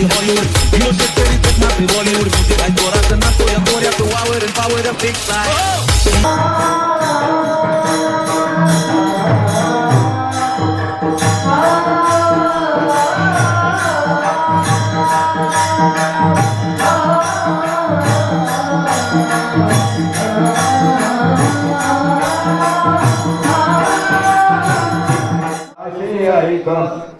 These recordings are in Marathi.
body Hollywood. You know shit pretty bitch, my big Hollywood. Music like Dora, then I saw your body After a while, and power the big side Here he.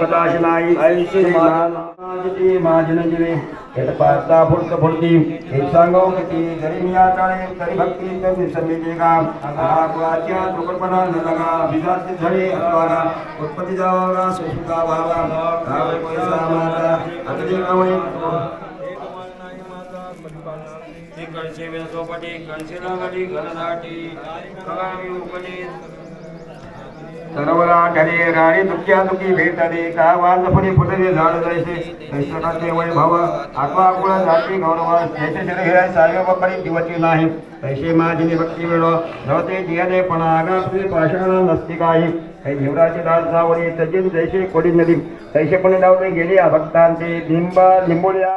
सदाशिलाई माजनजीवे यटपाता फुर्त फुर्ती सांगो किती घरी मी आकाळे घरी भक्ती कधी समिती का वाच्या दुर्पणा नलगा विजाती झळे अत्वारा उत्पत्ती जावागा सुसुका भावा कावे पैसा माता अगदी कावे कणसे वेसोपटी कणसे लागली घनदाटी कलावी उपटी सरोवरा ढरे राणी दुःख्या दुखी भेटले. का वाज फुले फुटले झाड जायचे ऐश्वराचे वैभव आत्मा आकुळ जाती गौरव. जैसे जर हे साय दिवची नाही. पैसे माझी भक्ती मिळो. नव्हते जियाने पण आगामी पाषाण नसती काही. काही देवराचे दास जावरी तजिन जैसे कोडी नदी. तैसे पण लावले गेले या भक्तांचे. लिंबा लिंबोळ्या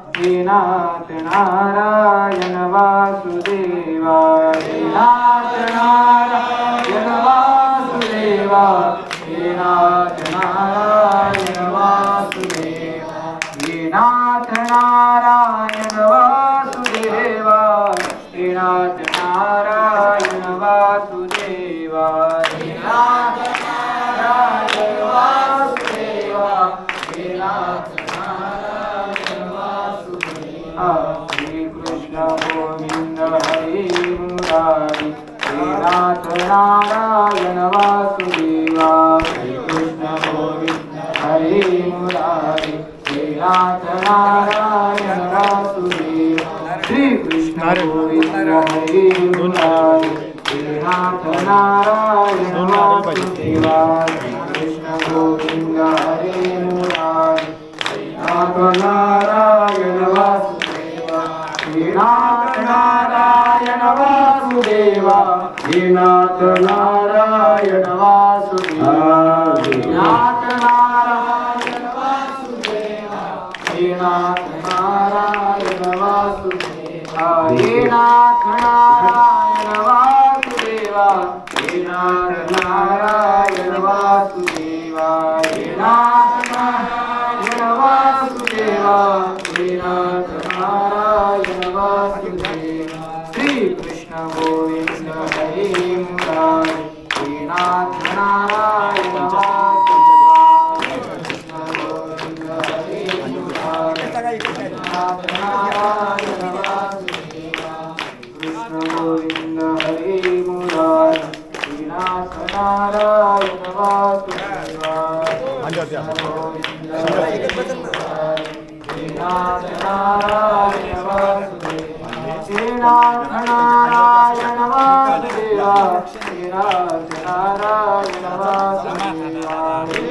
श्रीनाथ नारायण वासुदेवा श्रीनाथ नारायण वासुदेवा श्रीनाथ नारायण वासुदेवा श्रीनाथ नारायण वासुदेवा श्रीनाथ नाथ नारायण वासुदेवाय नारायण वासुदेवा. हे नारायण वासुदेवा. हे नाथ नारायण वासुदेवा. नारायण वासुदेवा. हे नाथ श्रीनारायण वासुदेवा श्रीनाथ नारायण वासुदेवा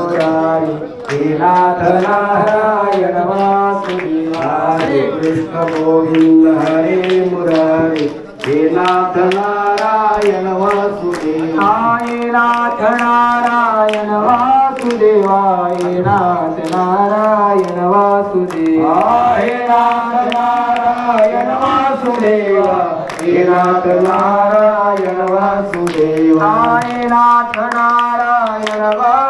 मुरारी हे नाथ नारायण वासुदेवा श्री कृष्ण गोविंद हरे मुरारी हे नाथ नारायण वासुदेवा हे नाथ नारायण वासुदेवा हे नाथ नारायण वासुदेवा हे नाथ नारायण वासुदेवा हे नाथ नारायण वासुदेवा हे नाथ नारायण वासुदेवा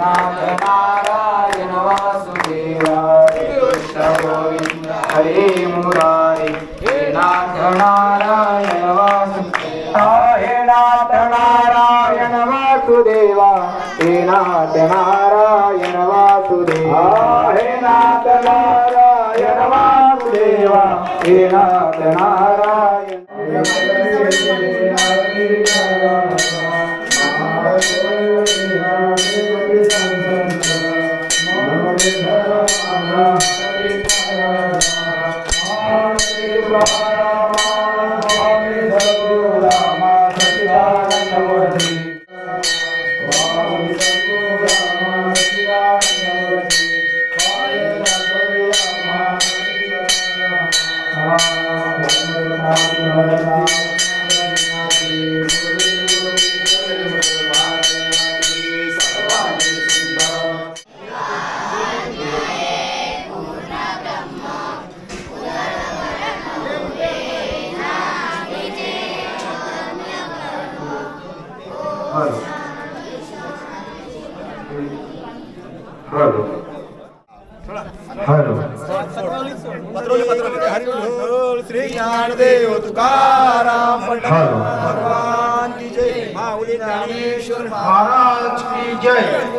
नाथ नारायण वासुदेवा श्री कृष्ण गोविंद हरे मुरारे हे नाथ नारायण वासुदेवा हे नाथ नारायण वासुदेवा हे नाथ नारायण वासुदेवा हे नाथ नारायण वासुदेवा हे नाथ नारायण દેવ તુકારામ ભગવાન કી જય માઉલી રામેશ્વર મહારાજ કી જય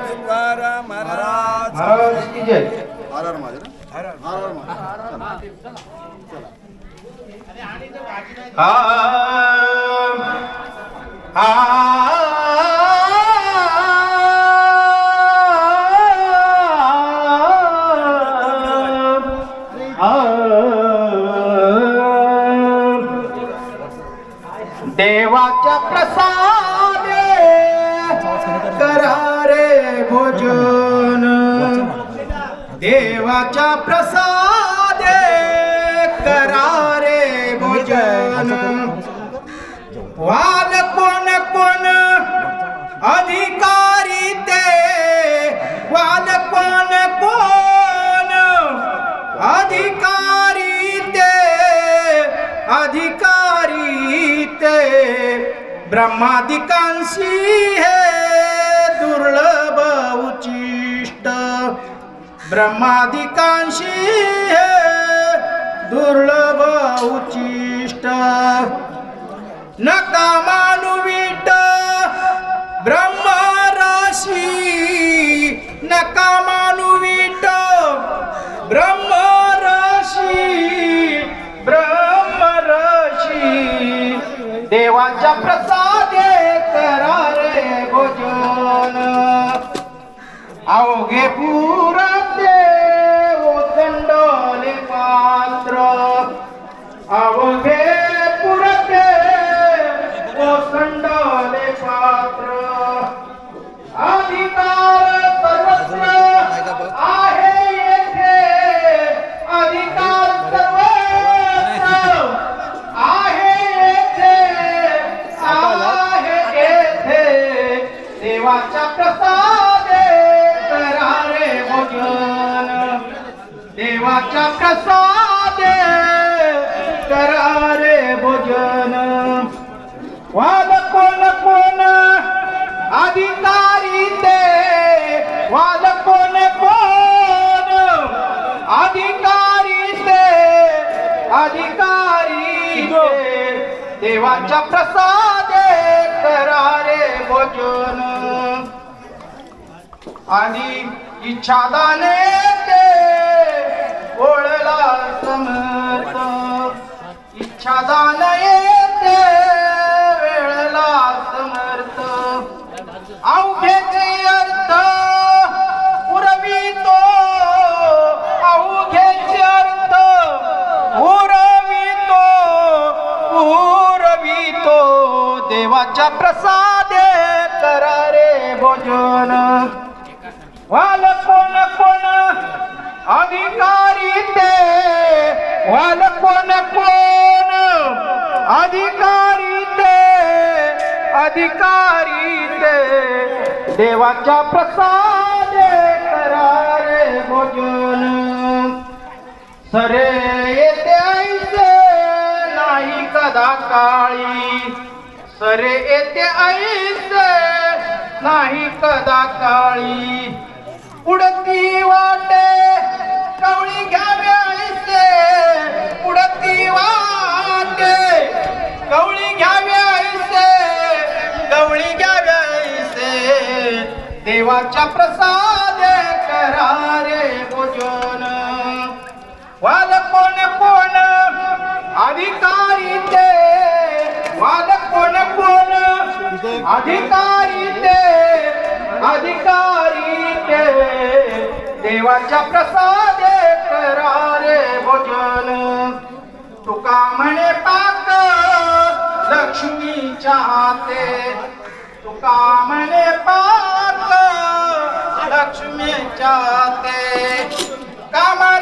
તુકારામ મહારાજ મહારાજ કી જય હર હર મહારાજ હર હર આ Ah देवाच्या प्रसादे करा रे भोजन. देवाच्या प्रसादे करा ब्रह्मादिकांशी हे दुर्लभ उचिष्ट. ब्रह्मादिकांशी हे दुर्लभ उचिष्ट. नका मानू é देवाच्या प्रसादे करा रे भोजन वाद कोण कोण अधिकारी ते वाद कोण कोण अधिकारी ते अधिकारी ते देवाच्या प्रसादे करा रे भोजन आणि इच्छादाने ते इच्छादान येते वेळला समर्थ. अवघे अर्थ पुरवितो अवघेचे अर्थ पुरवितो पुरवितो देवाच्या प्रसादे करा रे भोजन. वाल कोण कोण अधिकारी ते वाल कोण कोण अधिकारी ते अधिकारी ते देवाच्या प्रसादे करारे भोजन सरे येते ऐसे नाही कदा काळी. सरे येते ऐसे नाही कदा काळी. उडती वाटे कवळी घ्यावे ऐसे उडती वाटे. गवळी घ्यावे ऐसे कवळी घ्यावे ऐसे देवाच्या प्रसादे करा रे भोजन. वाल कोण कोण अधिकारी ते वाल कोण कोण अधिकारी ते अधिकारी ते देवाच्या प्रसादे करा रे भोजन. तुका म्हणे पाक लक्ष्मीच्या हाते. तुका म्हणे पाक लक्ष्मीच्या हाते. कामा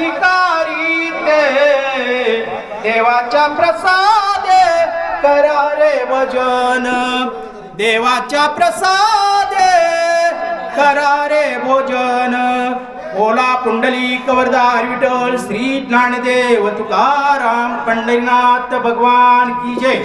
अधिकारी ते देवाच्या प्रसादे करा रे भजन। देवाच्या प्रसादे करा रे भोजन। ओला पुंडलिक कवरदार विठल श्री ज्ञानदेव तुकाराम पंढरीनाथ भगवान की जय।